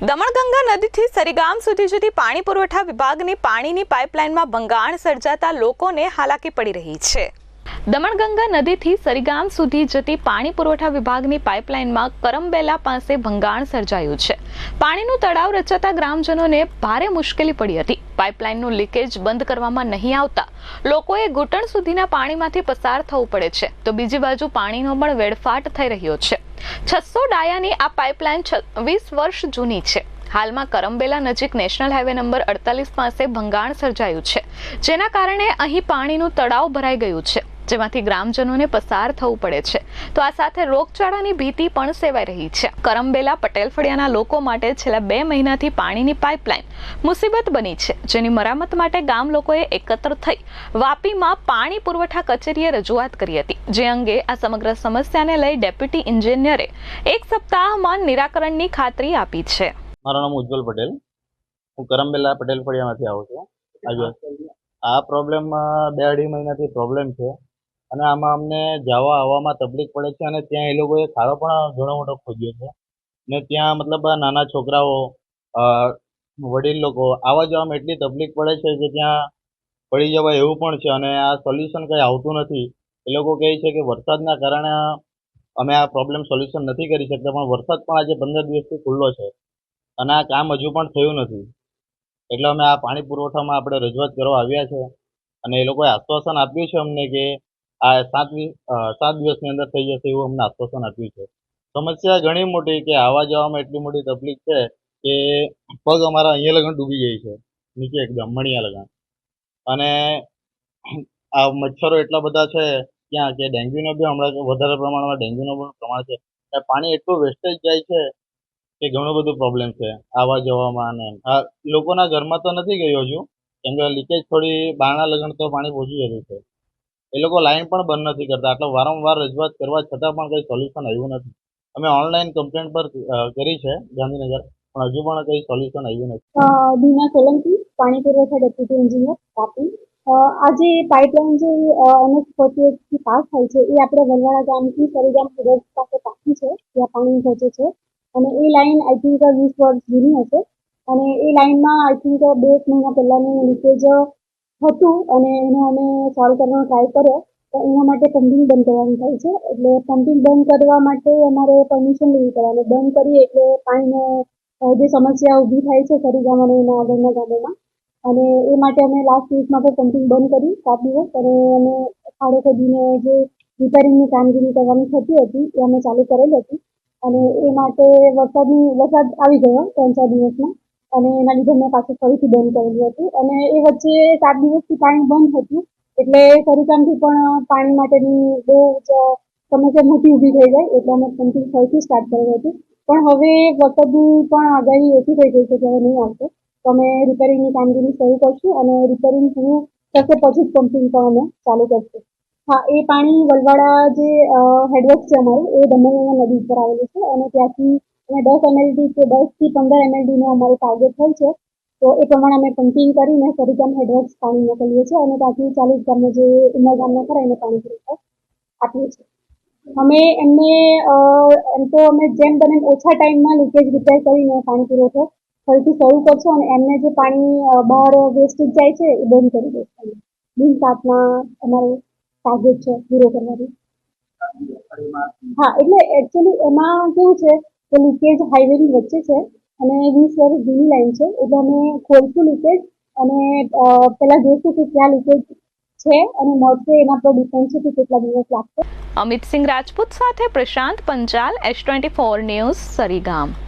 દમણગંગા નદીથી સરીગામ સુધી જતી પાણી પુરવઠા વિભાગની પાણીની પાઇપલાઇનમાં ભંગાણ સર્જાતા લોકોને હાલાકી પડી રહી છે. દમણગંગા નદીથી સરીગામ સુધી જતી પાણી પુરવઠા વિભાગની પાઇપલાઇનમાં કરમબેલા પાસે ભંગાણ સર્જાયું છે. પાણીનું તળાવ રચાતા ગ્રામજનોને ભારે મુશ્કેલી પડી હતી. પાઇપલાઇનનું લીકેજ બંધ કરવામાં નહીં આવતા લોકોએ ઘૂંટણ સુધીના પાણીમાંથી પસાર થવું પડે છે. તો બીજી બાજુ પાણીનો પણ વેડફાટ થઈ રહ્યો છે. છસો ડાયાની આ પાઇપલાઇન વીસ વર્ષ જૂની છે. હાલમાં કરમબેલા નજીક નેશનલ હાઈવે નંબર અડતાલીસ પાસે ભંગાણ સર્જાયું છે. જેના કારણે અહીં પાણીનું તળાવ ભરાઈ ગયું છે. જેમાંથી ગ્રામજનોને પસાર થવું પડે છે. તો આ સાથે રોગચાળાની ભીતિ પણ સેવાઈ રહી છે. કરમબેલા પટેલ ફળિયાના લોકો માટે છેલ્લા બે મહિનાથી પાણીની પાઇપલાઇન મુસીબત બની છે, જેની મરામત માટે ગામ લોકોએ એકત્ર થઈ વાપીમાં પાણી પુરવઠા કચેરીએ રજૂઆત કરી હતી. જે અંગે આ સમગ્ર સમસ્યાને લઈ ડેપ્યુટી ઇન્જિનિયરે એક સપ્તાહમાં નિરાકરણની ખાતરી આપી છે. મારું નામ ઉજ્જવલ પટેલ. હું કરમબેલા પટેલ ફળિયામાંથી આવું છું. આ પ્રોબ્લેમ બે અઢી મહિનાથી પ્રોબ્લેમ છે. અને આમાં અમને જવા આવવામાં તકલીફ પડે છે અને ત્યાં એ લોકોએ ખાડો પણ ઘણો મોટો ખોદ્યો છે. ને ત્યાં મતલબ આ નાના છોકરાઓ વડીલ લોકો આવવા જવામાં એટલી તકલીફ પડે છે કે ત્યાં પડી જવાય એવું પણ છે અને આ સોલ્યુશન કંઈ આવતું નથી. એ લોકો કહે છે કે વરસાદના કારણે અમે આ પ્રોબ્લેમ સોલ્યુશન નથી કરી શકતા, પણ વરસાદ પણ આજે પંદર દિવસથી ખુલ્લો છે અને આ કામ હજુ પણ થયું નથી. એટલે અમે આ પાણી પુરવઠામાં આપણે રજૂઆત કરવા આવ્યા છે અને એ લોકોએ આશ્વાસન આપ્યું છે અમને કે આ સાત સાત દિવસની અંદર થઈ જશે એવું અમને આશ્વાસન આપ્યું છે. સમસ્યા ઘણી મોટી કે આવવા જવામાં એટલી મોટી તકલીફ છે કે પગ અમારા અહીંયા લગન ડૂબી જાય છે, નીચે એકદમ મણિયા લગન. અને આ મચ્છરો એટલા બધા છે ત્યાં કે ડેન્ગ્યુનો બી હમણાં વધારે પ્રમાણમાં ડેન્ગ્યુનો પણ પ્રમાણ છે. પાણી એટલું વેસ્ટેજ જાય છે કે ઘણું બધું પ્રોબ્લેમ છે આવવા જવામાં અને આ લોકોના ઘરમાં તો નથી ગયું હજુ, કેમ કે લીકેજ થોડી બારણા લગન તો પાણી પહોંચી જતું છે. એ લોકો લાઈન પણ બંધ નથી કરતા. એટલે વારંવાર રજૂઆત કરવા છતાં પણ કંઈ સોલ્યુશન આવ્યું નથી. અમે ઓનલાઈન કમ્પ્લેન્ટ પર કરી છે ગાંધીનગર, પણ હજુ પણ કંઈ સોલ્યુશન આવ્યું નથી. દીના સોલંકી, પાણી પુરવઠા ડેપ્યુટી એન્જિનિયર તાપી. આ જે પાઇપલાઇન જે એનએસ ફોર્ટી થી પાસ થાય છે, એ આપણે વલવાડા ગામથી સરીગામ સુરત પાસે પાકી છે ત્યાં પાણી પહોંચે છે. અને એ લાઈન આઈ થિંક વીસ વર્ષ જૂની હશે. અને એ લાઈનમાં આઈ થિંક બે એક મહિના પહેલાંની લીકેજ હતું અને એને અમે સોલ્વ કરવાનો ટ્રાય કર્યો. તો એના માટે પમ્પિંગ બંધ કરવાનું થાય છે. એટલે પમ્પિંગ બંધ કરવા માટે અમારે પરમિશન લેવી પડે. બંધ કરીએ એટલે પાણીનો જે સમસ્યા ઊભી થાય છે સરીગામ અને એના આગળના ગામોમાં. અને એ માટે અમે લાસ્ટ વીકમાં પણ પમ્પિંગ બંધ કર્યું સાત દિવસ અને અમે ખાડો ખોદીને જે રિપેરિંગની કામગીરી કરવાની થતી હતી, એ અમે ચાલુ કરેલી હતી. અને એ માટે વરસાદની, વરસાદ આવી ગયો ત્રણ ચાર દિવસમાં. અને એના લીધે મેં પાછું ફરીથી બંધ કરેલું હતું. અને એ વચ્ચે સાત દિવસથી પાણી બંધ હતું. એટલે સરીગામથી પણ પાણી માટેની બહુ જ સમસ્યા મોટી ઊભી થઈ જાય એટલે અમે પમ્પિંગ ફરીથી સ્ટાર્ટ કરેલું હતું. પણ હવે વરસાદની પણ આગાહી ઓછી થઈ ગઈ છે કે હવે નહીં આવશે. તો અમે રિપેરિંગની કામગીરી શરૂ કરશું અને રિપેરિંગ પૂરું થશે પછી જ પમ્પિંગ પણ અમે ચાલુ કરશું. હા, એ પાણી વલવાડા જે હેડવર્ક છે અમારું, એ દમણગંગા નદી ઉપર આવેલું છે. અને ત્યાંથી અમે દસ એમએલડી કે દસથી પંદર એમએલડીનો અમારું ટાર્ગેટ હોય છે, તો એ પ્રમાણે અમે પંપિંગ કરીને સરીગામ હેડવર્ક્સ પાણી મોકલીએ છીએ અને બાકી ચાલીસ ગામને જે ઉમર ગામના ખરા એને પાણી પૂરું આપીએ છીએ. અમે એમને એમ તો અમે જેમ બને ઓછા ટાઈમમાં લીકેજ રિપેર કરીને પાણી પુરવઠો ફરીથી શરૂ કરશો અને એમને જે પાણી બહાર વેસ્ટેજ જાય છે એ બંધ કરી દેશો બિન સાતમાં અમારો ટાર્ગેટ છે, પૂરો કરવાનો હા, એટલે એકચ્યુઅલી એમાં કેવું છે કે લીકેજ હાઈવેની વચ્ચે છે અને વીસ વર્ષ જૂની લાઈન છે. એટલે અમે ખોલશું લીકેજ અને પહેલાં જોઈશું કે ક્યાં લીકેજ છે અને મળશે એના પર ડિપેન્ડ છે કે કેટલા દિવસ લાગશે. અમિત સિંહ રાજપૂત સાથે Prashant Panchal, S twenty four news, Sarigam.